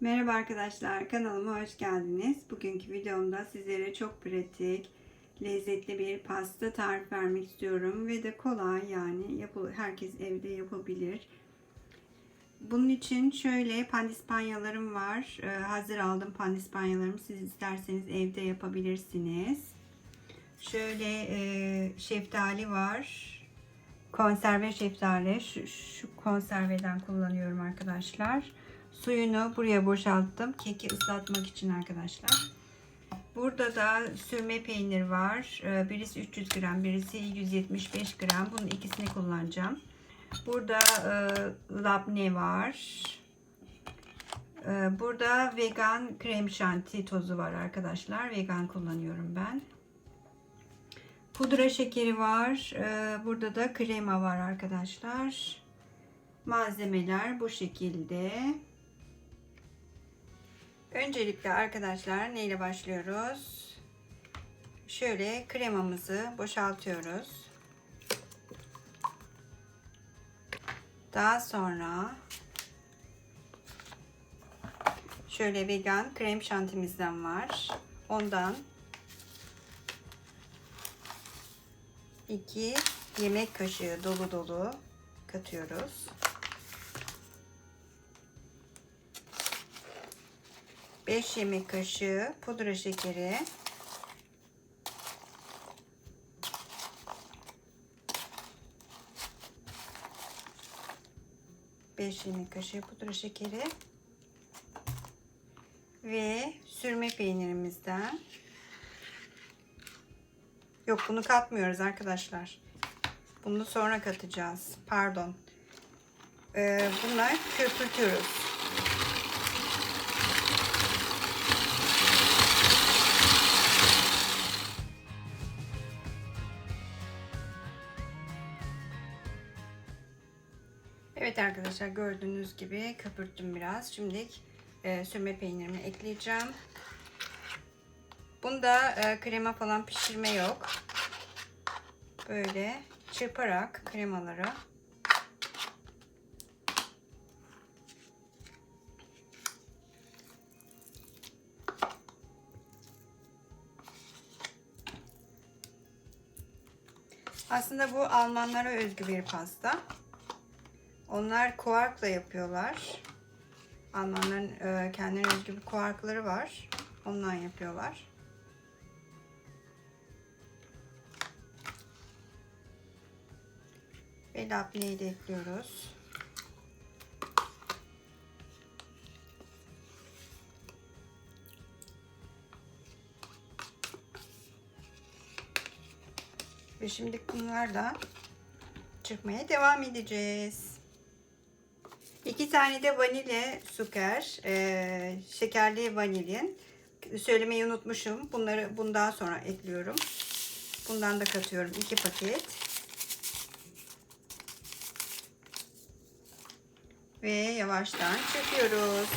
Merhaba arkadaşlar kanalıma hoş geldiniz. Bugünkü videomda sizlere çok pratik, lezzetli bir pasta tarif vermek istiyorum ve de kolay yani yapıl herkes evde yapabilir. Bunun için şöyle pandispanyalarım var. Ee, hazır aldım pandispanyalarımı. Siz isterseniz evde yapabilirsiniz. Şöyle e, şeftali var. Konserve şeftali. Şu, şu konserveden kullanıyorum arkadaşlar. Suyunu buraya boşalttım. Keki ıslatmak için arkadaşlar. Burada da sürme peynir var. Ee, Birisi 300 gram, birisi 175 gram. Bunun ikisini kullanacağım. Burada e, labne var. E, burada vegan krem şanti tozu var arkadaşlar. Vegan kullanıyorum ben. Pudra şekeri var. E, burada da krema var arkadaşlar. Malzemeler bu şekilde. Öncelikle arkadaşlar neyle başlıyoruz? Şöyle kremamızı boşaltıyoruz. Daha sonra şöyle vegan krem şantimizden var. Ondan 2 yemek kaşığı dolu dolu katıyoruz. 5 yemek kaşığı pudra şekeri. Beş yemek kaşığı pudra şekeri. Ve sürme peynirimizden. Yok bunu katmıyoruz arkadaşlar. Bunu sonra katacağız. Pardon. Ee, bunlar köpürtüyoruz arkadaşlar gördüğünüz gibi köpürttüm biraz. Şimdi e, sürme peynirimi ekleyeceğim. Bunda e, krema falan pişirme yok. Böyle çırparak kremaları Aslında bu Almanlara özgü bir pasta. Onlar kuarkla yapıyorlar. Almanların e, kendine özgü bir kuarkları var. Ondan yapıyorlar. Ve labneyi de ekliyoruz. Ve şimdi bunlarla çırpmaya devam edeceğiz. Tane de vanilya suker, e, şekerli vanilin. Söylemeyi unutmuşum. Bunları bundan sonra ekliyorum. Bundan da katıyorum iki paket. Ve yavaştan çırpıyoruz.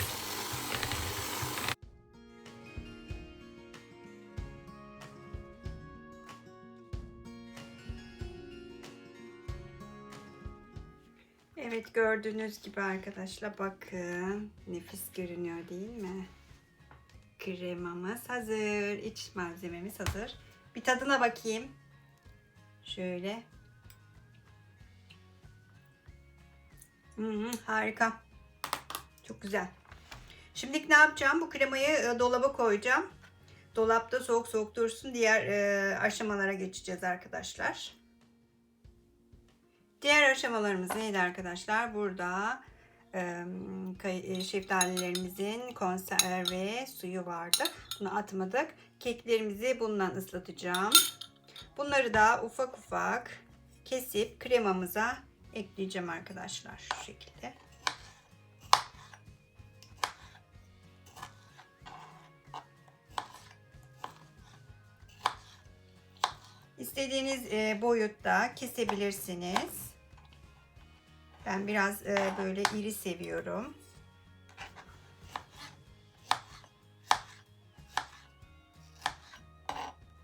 Gördüğünüz gibi arkadaşlar bakın nefis görünüyor değil mi? Kremamız hazır. İç malzememiz hazır. Bir tadına bakayım. Şöyle. Hmm, harika. Çok güzel. Şimdi ne yapacağım? Bu kremayı e, dolaba koyacağım. Dolapta soğuk soğuk dursun. Diğer e, aşamalara geçeceğiz arkadaşlar. Diğer aşamalarımız neydi arkadaşlar? Burada şeftalilerimizin konserve suyu vardı. Bunu atmadık. Keklerimizi bundan ıslatacağım. Bunları da ufak ufak kesip kremamıza ekleyeceğim arkadaşlar. Şu şekilde. İstediğiniz boyutta kesebilirsiniz. Ben biraz e, böyle iri seviyorum.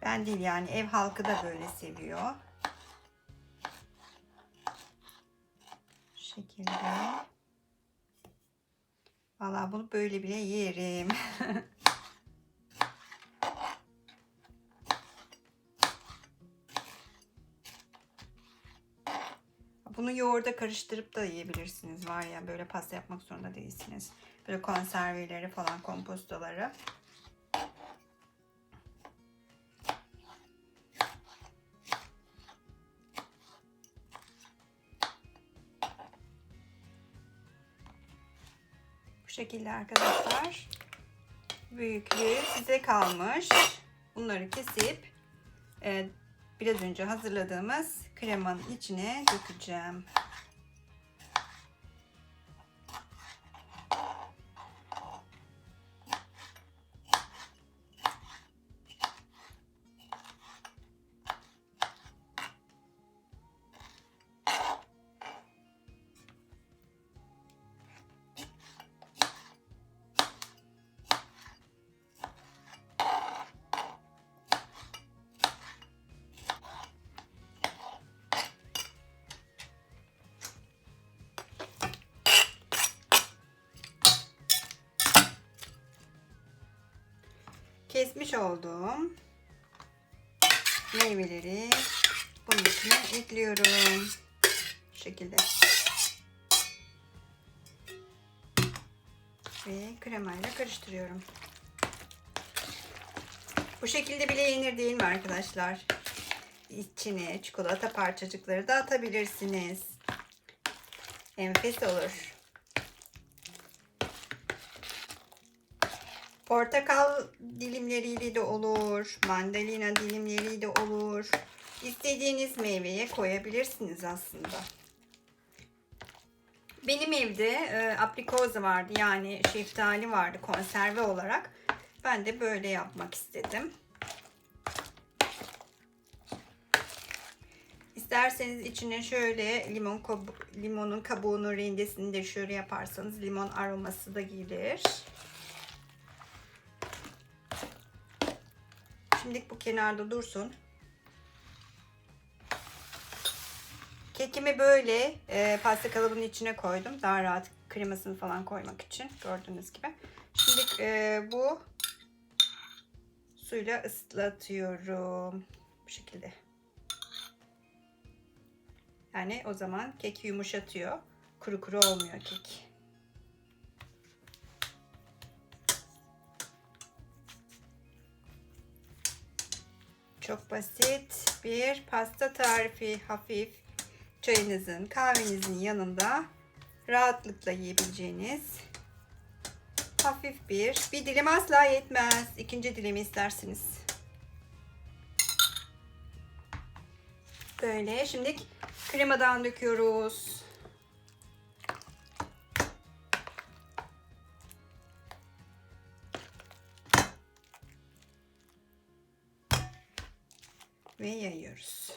Ben değil yani ev halkı da böyle seviyor. Şu şekilde. Vallahi bunu böyle bile yerim. yoğurda karıştırıp da yiyebilirsiniz. Var ya böyle pasta yapmak zorunda değilsiniz. Böyle konserveleri falan kompostoları. Bu şekilde arkadaşlar. Büyüklüğü size kalmış. Bunları kesip e, biraz önce hazırladığımız kremanın içine dökeceğim. Olduğum meyveleri bunun içine ekliyorum. Bu şekilde. Ve kremayla karıştırıyorum. Bu şekilde bile yenir değil mi arkadaşlar? İçine çikolata parçacıkları da atabilirsiniz. Enfes olur. Portakal dilimleriyle de olur. Mandalina dilimleriyle de olur. İstediğiniz meyveye koyabilirsiniz aslında. Benim evde e, aprikoz vardı yani şeftali vardı konserve olarak. Ben de böyle yapmak istedim. İsterseniz içine şöyle limon kabu limonun kabuğunu rendesini de şöyle yaparsanız limon aroması da gelir. Şimdilik bu kenarda dursun. Kekimi böyle e, pasta kalıbının içine koydum. Daha rahat kremasını falan koymak için. Gördüğünüz gibi. Şimdi e, bu suyla ıslatıyorum. Bu şekilde. Yani o zaman keki yumuşatıyor. Kuru kuru olmuyor kek. Çok basit bir pasta tarifi. Hafif çayınızın, kahvenizin yanında rahatlıkla yiyebileceğiniz hafif bir. Bir dilim asla yetmez. İkinci dilimi istersiniz. Böyle. Şimdi kremadan döküyoruz. Ve yayıyoruz.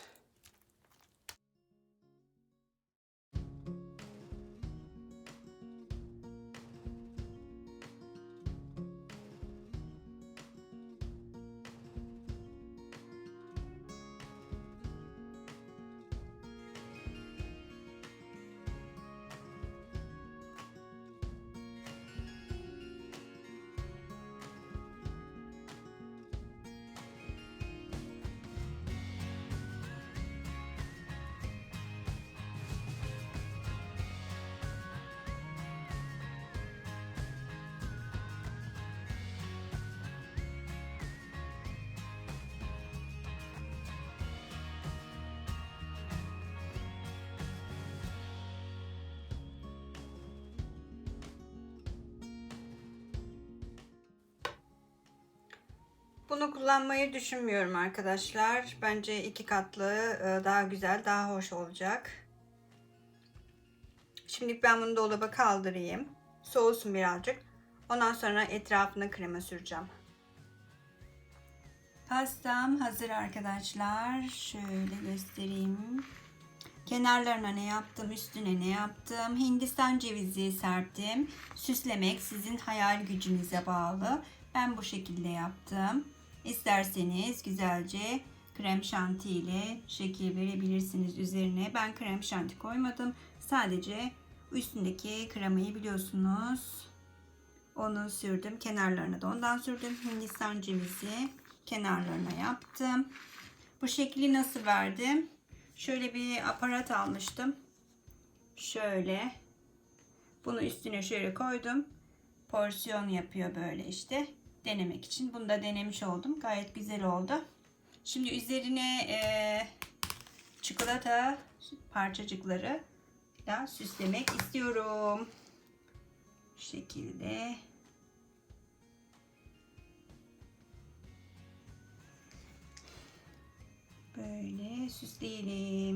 Bunu kullanmayı düşünmüyorum arkadaşlar. Bence iki katlı e, daha güzel, daha hoş olacak. Şimdi ben bunu dolaba kaldırayım. Soğusun birazcık. Ondan sonra etrafına krema süreceğim. Pastam hazır arkadaşlar. Şöyle göstereyim. Kenarlarına ne yaptım, üstüne ne yaptım. Hindistan cevizi serptim. Süslemek sizin hayal gücünüze bağlı. Ben bu şekilde yaptım. İsterseniz güzelce krem şanti ile şekil verebilirsiniz üzerine. Ben krem şanti koymadım. Sadece üstündeki kremayı biliyorsunuz. Onu sürdüm. Kenarlarına da ondan sürdüm. Hindistan cevizi kenarlarına yaptım. Bu şekli nasıl verdim? Şöyle bir aparat almıştım. Şöyle. Bunu üstüne şöyle koydum. Porsiyon yapıyor böyle işte. Denemek için. Bunu da denemiş oldum. Gayet güzel oldu. Şimdi üzerine eee, çikolata parçacıkları da süslemek istiyorum. Şu şekilde. Böyle süsleyelim.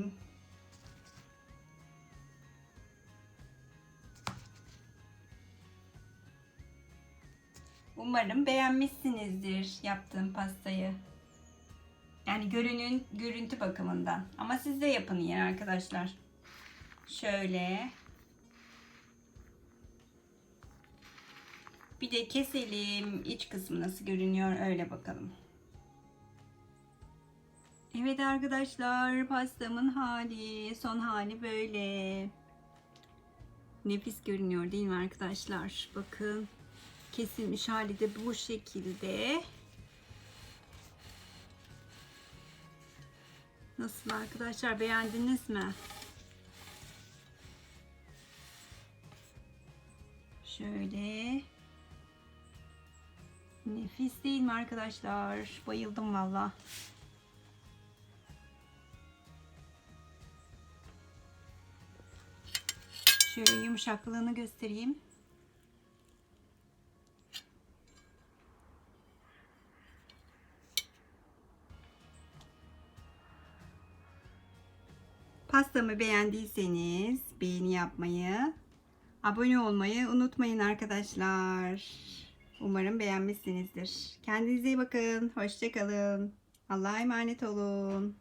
Umarım beğenmişsinizdir yaptığım pastayı. Yani görünün görüntü bakımından. Ama siz de yapın yine arkadaşlar. Şöyle. Bir de keselim. iç kısmı nasıl görünüyor öyle bakalım. Evet arkadaşlar pastamın hali son hali böyle. Nefis görünüyor değil mi arkadaşlar? Bakın kesilmiş hali de bu şekilde. Nasıl arkadaşlar beğendiniz mi? Şöyle. Nefis değil mi arkadaşlar? Bayıldım valla. Şöyle yumuşaklığını göstereyim. Pastamı beğendiyseniz beğeni yapmayı, abone olmayı unutmayın arkadaşlar. Umarım beğenmişsinizdir. Kendinize iyi bakın. Hoşçakalın. Allah'a emanet olun.